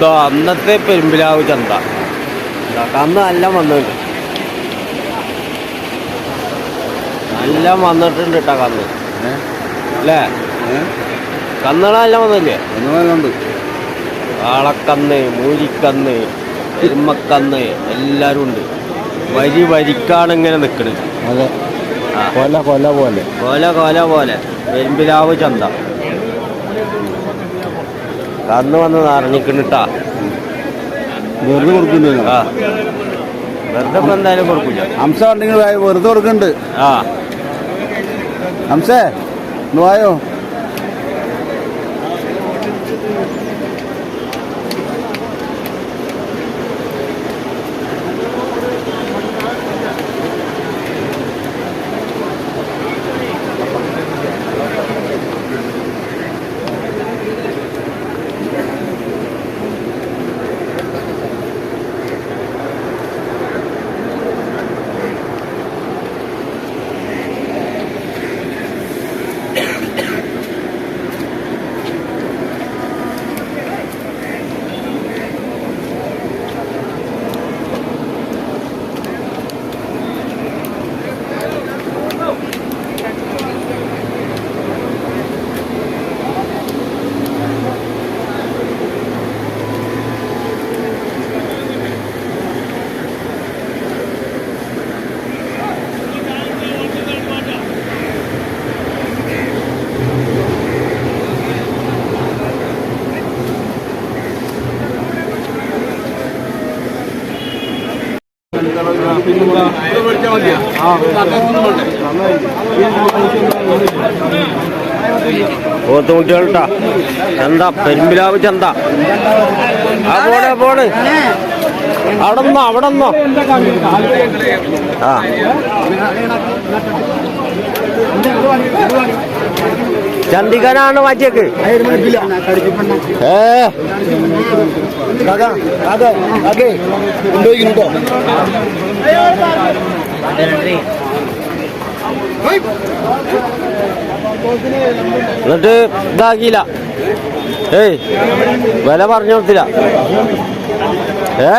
ഇതോ അന്നത്തെ പെരുമ്പിലാവ് ചന്ത. അന്ന് നല്ല വന്നിട്ടുണ്ട്. നല്ല വന്നിട്ടുണ്ട് കേട്ടോ കന്ന്. അല്ലേ? കന്നുകളെല്ലാം വന്നില്ലേ? കാളക്കന്ന് മൂരിക്കന്ന് എരുമക്കന്ന് എല്ലാവരും ഉണ്ട്. വരി വരിക്കാണ് ഇങ്ങനെ നിൽക്കുന്നത് അതെ. കൊല കൊല പോലെ. കൊല കൊല പോലെ. പെരുമ്പിലാവ് ചന്ത. കന്ന് വന്ന് നിറഞ്ഞിക്കണിട്ടാ വെറുതെ കൊടുക്കുന്നു ആ. വെറുതെ ഇപ്പൊ എന്തായാലും കൊടുക്കില്ല ഹംസ ഉണ്ടെങ്കിൽ വെറുതെ കൊടുക്കുന്നുണ്ട് ആ. ഹംസേ വായോ? പോത്തുമുട്ടികൾട്ടാ ചന്ത പെരുമ്പിലാവ് ചന്ത? ആ പോണേ പോണ് അവിടെ നിന്നോ ആ. ചന്തികനാണ് മാറ്റിയേക്ക് ഏ. കൊണ്ടുപോയിട്ടോ എന്നിട്ട് ഇതാക്കിയില്ല. ഏയ് വില പറഞ്ഞു കൊടുത്തില്ല. ഏ?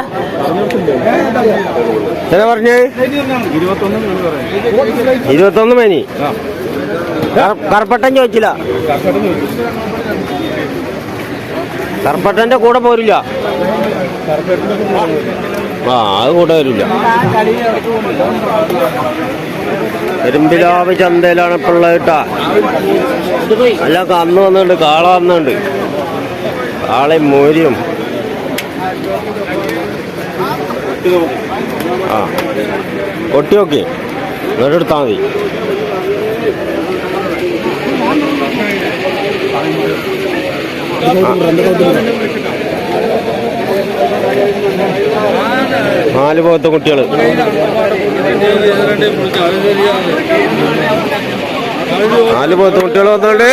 എത്ര പറഞ്ഞേ? ഇരുപത്തൊന്ന് മേനി. കറുപ്പട്ടൻ ചോദിച്ചില്ല. കറുപ്പട്ടന്റെ കൂടെ പോരില്ല. ആ അത് കൂടെ വരില്ല. പെരുമ്പിലാവ് ചന്തയിലാണ് ഇപ്പോൾ ഉള്ളത് കേട്ടാ. അല്ല കന്ന് വന്നുണ്ട് കാള വന്നുണ്ട് കാളയും മോരിയും. ആ ഒട്ടി നോക്കി. എന്നിട്ടെടുത്താൽ മതി. നാല് ഭാഗത്തെ കുട്ടികൾ നാല് ഭാഗത്തെ കുട്ടികൾ വന്നോണ്ട്.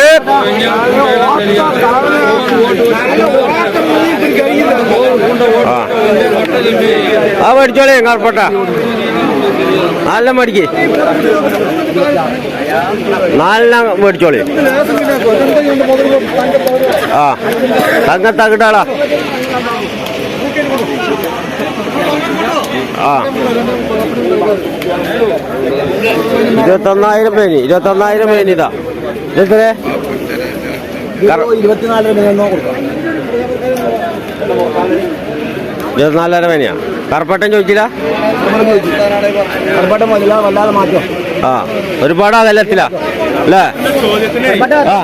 ആ. മേടിച്ചോളേ കാർപ്പട്ട നാലെണ്ണം മേടിക്ക്. നാലെണ്ണം മേടിച്ചോളേ. ആ തങ്കത്തകിട്ടാളാ ആ. ഇരുപത്തൊന്നായിരം പേനി ഇരുപത്തൊന്നായിരം പേനി ഇതാ. ഇരുപത്തിനാലര ഇരുപത്തിനാല് കൊടുക്കാം ഇരുപത്തിനാലര പേനിയാ കറുപ്പട്ടൻ ചോദിച്ചില്ല? ആ ഒരുപാട് അകലത്തിലാ അല്ലേ? ആ.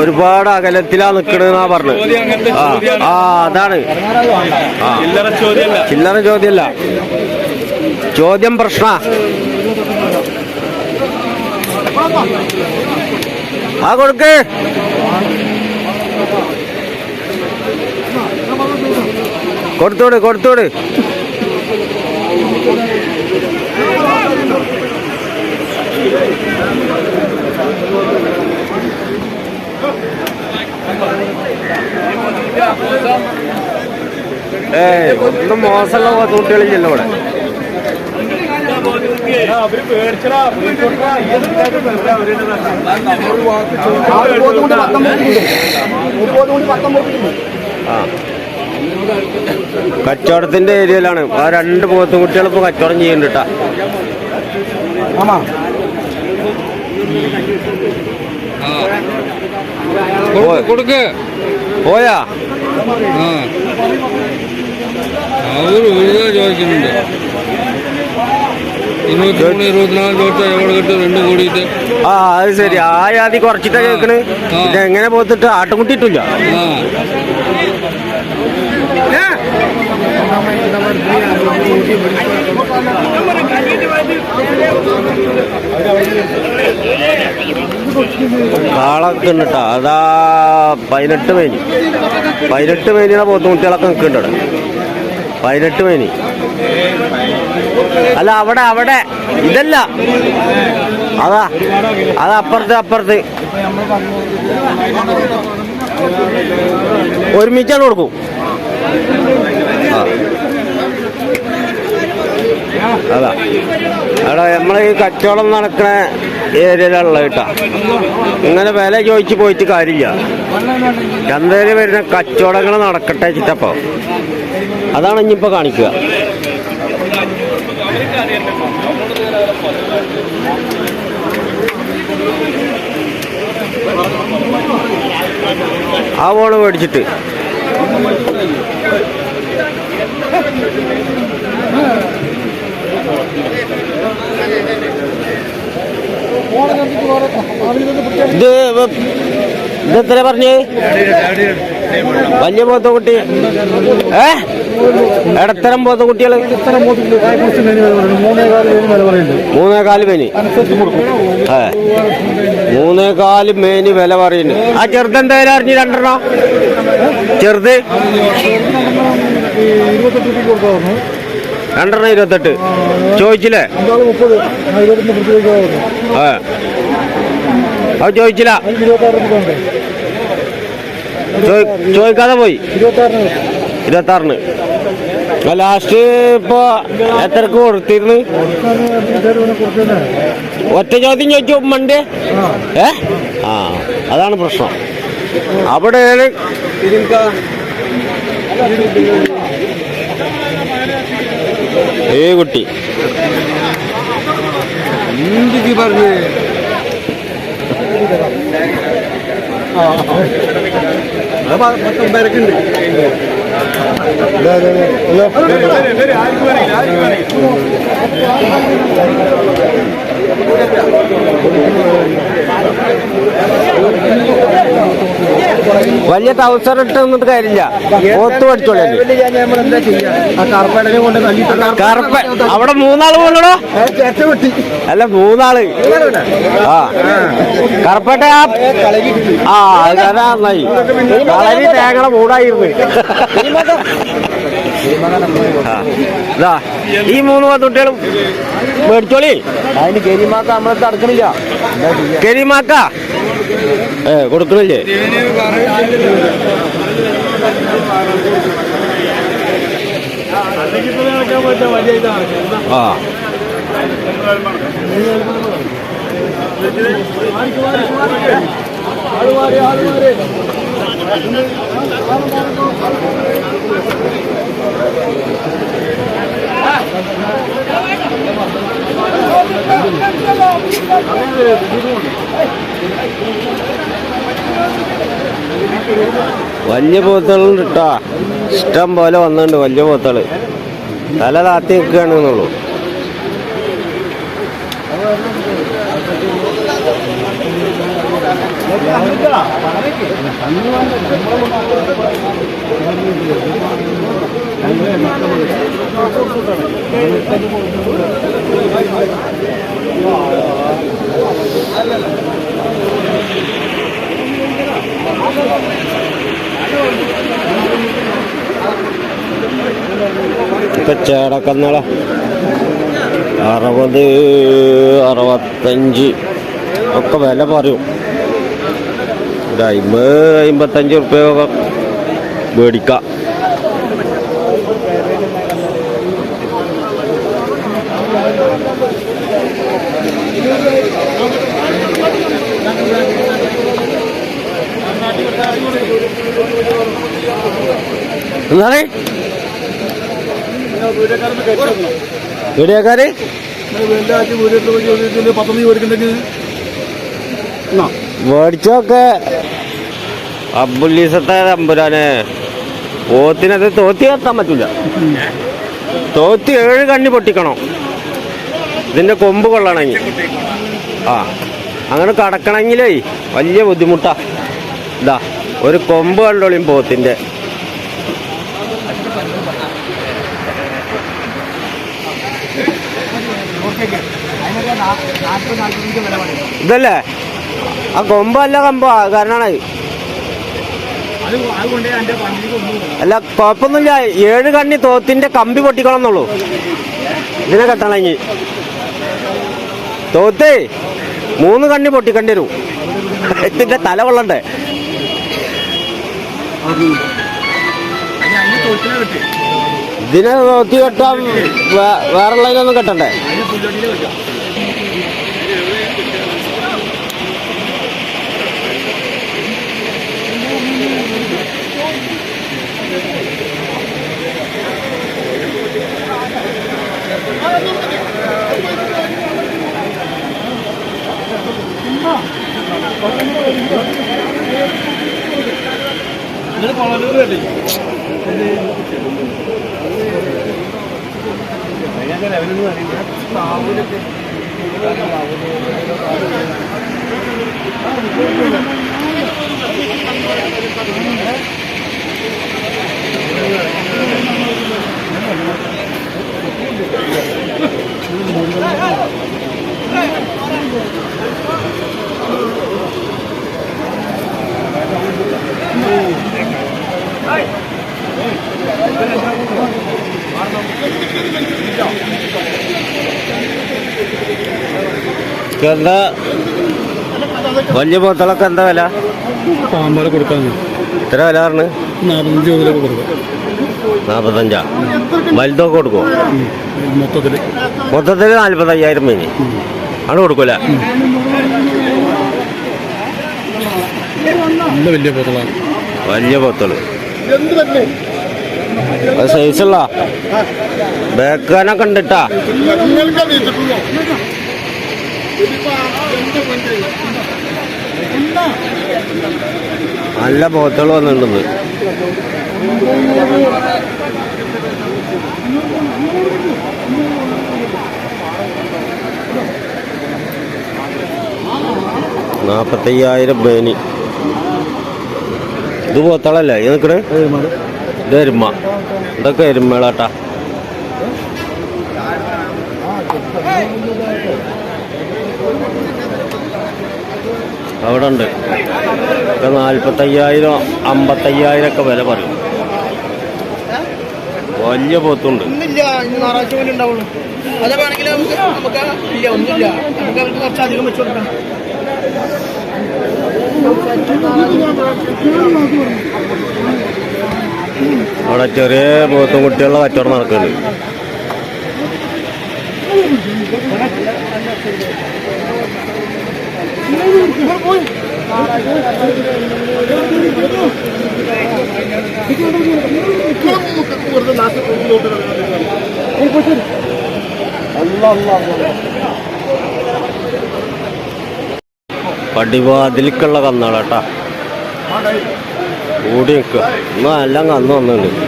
ഒരുപാട് അകലത്തിലാ നിക്കണെന്നാ പറഞ്ഞു. ആ അതാണ്. ചില്ലറ ചോദ്യമല്ല ചോദ്യം പ്രശ്ന. ആ കൊടുക്ക്. കൊടുത്തോട് കൊടുത്തോട്. ഏയ് ഒന്നും മോശമുള്ള കുട്ടികളില്ലല്ലോ ഇവിടെ ആറ് പോത്തും കൂടി പത്തൊമ്പത് ഒരു പോത്തും കൂടി പത്തൊമ്പത് ആ കച്ചവടത്തിന്റെ ഏരിയയിലാണ്. ആ രണ്ട് പോത്തും കുട്ടികൾ ഇപ്പൊ കച്ചവടം ചെയ്യുന്നുണ്ട് കൊടുക്ക്. പോയാ? അവർ ഒരു ചോദിക്കുന്നുണ്ട്. ആ അത് ശരി. ആ ജാതി കുറച്ചിട്ടാ കേൾക്കണ് ഇതെങ്ങനെ പോത്തിട്ട് ആട്ടുംകുട്ടിയിട്ടില്ല ആ കാളൊക്കെ ഉണ്ട് കേട്ടോ അതാ പതിനെട്ട് മേനി. പതിനെട്ട് മേനിയുടെ പോത്തുകുട്ടികളൊക്കെ നിൽക്കുന്നുണ്ട് പതിനെട്ട് മേനി. അല്ല അവിടെ അവിടെ. ഇതല്ല. അതാ അത് അപ്പുറത്ത് അപ്പുറത്ത്. ഒരുമിച്ചാണ് കൊടുക്കും. അതാ. അവിടെ നമ്മളെ ഈ കച്ചവടം നടക്കുന്ന ഏരിയയിലുള്ള കേട്ടാ. ഇങ്ങനെ വില ചോദിച്ച് പോയിട്ട് കാര്യമില്ല. ചന്തയിൽ വരുന്ന കച്ചവടങ്ങൾ നടക്കട്ടെ ചിറ്റപ്പോ. അതാണ് ഇനിയിപ്പോ കാണിക്കുക. ആ ബോൾ മേടിച്ചിട്ട്. ഇത് വ- ഇത് എത്ര പറഞ്ഞേ? വലിയ പോത്ത കുട്ടി. ഏ? ഇടത്തരം പോത്ത കുട്ടികൾ മൂന്നേകാൽ മേനി ഏ മൂന്നേകാൽ മേനി വില പറയുന്നു. ആ ചെറുത് എന്തായാലും അറിഞ്ഞു രണ്ടെണ്ണം. ചെറുത്. രണ്ടെണ്ണം ഇരുപത്തെട്ട്. ചോദിച്ചില്ലേ? ഏ അത് ചോദിച്ചില്ല. ചോദിക്കാതെ പോയി. ഇരുപത്തി ലാസ്റ്റ് ഇപ്പൊ എത്രക്ക് കൊടുത്തിരുന്നു ഒറ്റ ചോദ്യം ചോദിച്ചു മണ്ടേ ഏ ആ അതാണ് പ്രശ്നം അവിടെ ഏ കുട്ടി എന്തൊക്കെ പറഞ്ഞു വലിയ ടൗസർ ഇട്ട് കാര്യമില്ല. ഒത്തു പഠിച്ചോളൂ കറുപ്പ. അവിടെ മൂന്നാൾ പോകണോ അല്ല മൂന്നാൾ. ആ. കറുപ്പട്ട ആ അത് നന്നായി. വളരെ തേങ്ങണ മൂടായിരുന്നു. ഇതാ ഈ മൂന്ന് പത്തുട്ടികളും മേടിച്ചോളി. അതിന് കരിമാക്ക നമ്മളെ തടുക്കണില്ല കരിമാക്ക ഏ കൊടുക്കണില്ലേ? ആ. വലിയ പോത്തുകളുണ്ട് ഇഷ്ടം പോലെ വന്നിട്ടുണ്ട് വലിയ പോത്തുകൾ തല താത്തി നിൽക്കുകയാണെന്നുള്ളൂ ഇപ്പൊ ചേടക്കന്നള അറുപത് അറുപത്തഞ്ച് ഒക്കെ വില പറയും. ഇത് അമ്പത് അമ്പത്തഞ്ച് ഉറുപ്പ്യൊക്കെ മേടിക്കാം. എന്നാണ്? വീഡിയോക്കാര്? മേടിച്ചൊക്കെ അബ്ബുല്ലീസത്തെ തമ്പുരാനെ. ഓത്തിനത് തോത്തി കത്താൻ പറ്റില്ല തോത്തി ഏഴ് കണ്ണി പൊട്ടിക്കണം. ഇതിന്റെ കൊമ്പ് കൊള്ളണമെങ്കിൽ ആ അങ്ങനെ കടക്കണമെങ്കിലേ വലിയ ബുദ്ധിമുട്ടാ. ഇതാ ഒരു കൊമ്പ് കണ്ടോളിയും പോത്തിന്റെ. ഇതല്ലേ? ആ കൊമ്പല്ല കമ്പാ കാരണമാണ് അല്ല കുഴപ്പമൊന്നുമില്ല ഏഴ് കണ്ണി തോത്തിന്റെ കമ്പി പൊട്ടിക്കണം എന്നുള്ളൂ ഇതിനെ കെട്ടണമെങ്കിൽ തോത്തേ മൂന്ന് കണ്ണി പൊട്ടിക്കേണ്ടി വരും. ഇതിന്റെ തല കൊള്ളണ്ടേ? ഇതിനെ തോത്തി കെട്ടാൻ വേറെ ഒന്നും കെട്ടണ്ടേ? നിങ്ങൾ കൊളലൂർ വരല്ലേ ഞാൻ അവനൊന്നും അറിയില്ല താവൂരൊക്കെ താവൂര് എന്താ വലിയ പോത്തളൊക്കെ എന്താ വില? പാമ്പാല കൊടുക്കാൻ. എത്ര വില പറഞ്ഞു? നാൽപ്പത്തഞ്ച് കൊടുക്കാം നാൽപ്പത്തഞ്ചാ വലുതൊക്കെ കൊടുക്കുമോ മൊത്തത്തിൽ. മൊത്തത്തിൽ നാൽപ്പത്തയ്യായിരം മീന്. ആണ് കൊടുക്കൂല? നല്ല വലിയ പോത്തളാണ് വലിയ പോത്തൾ എന്ത് തന്നെ അത് സൈസുള്ള ബേക്കാനൊക്കെ ഉണ്ട് നല്ല പോത്തൾ വന്നിട്ടുണ്ട് നാപ്പത്തയ്യായിരം ബേനി. ഇത് പോത്തളല്ലേ ഇത് നിൽക്കണേ ഇത് എരുമ. ഇതൊക്കെ എരുമകളാട്ടാ. അവിടെ ഉണ്ട് ഇപ്പം നാൽപ്പത്തയ്യായിരം അമ്പത്തയ്യായിരം ഒക്കെ വില പറയും. വലിയ പോത്തുണ്ട്. അവിടെ ചെറിയ പോത്തും കുട്ടികളുടെ കച്ചവടം നടക്കുന്നുണ്ട്. വെറുതെ നാട്ടിൽ പടിവാതിലേക്കുള്ള കന്നാളാട്ടാ കൂടി നിൽക്കുക എന്നാ എല്ലാം കന്നു വന്നിട്ടുണ്ട്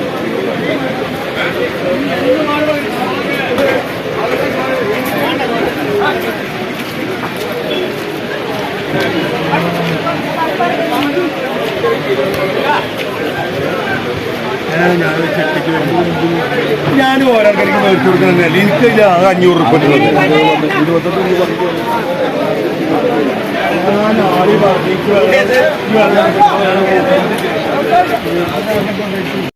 ഞാൻ മേടിച്ചു കൊടുക്കുന്നില്ല എനിക്ക് ആകെ അഞ്ഞൂറ് റുപ്യ ഇരുപത്തെട്ട് രൂപ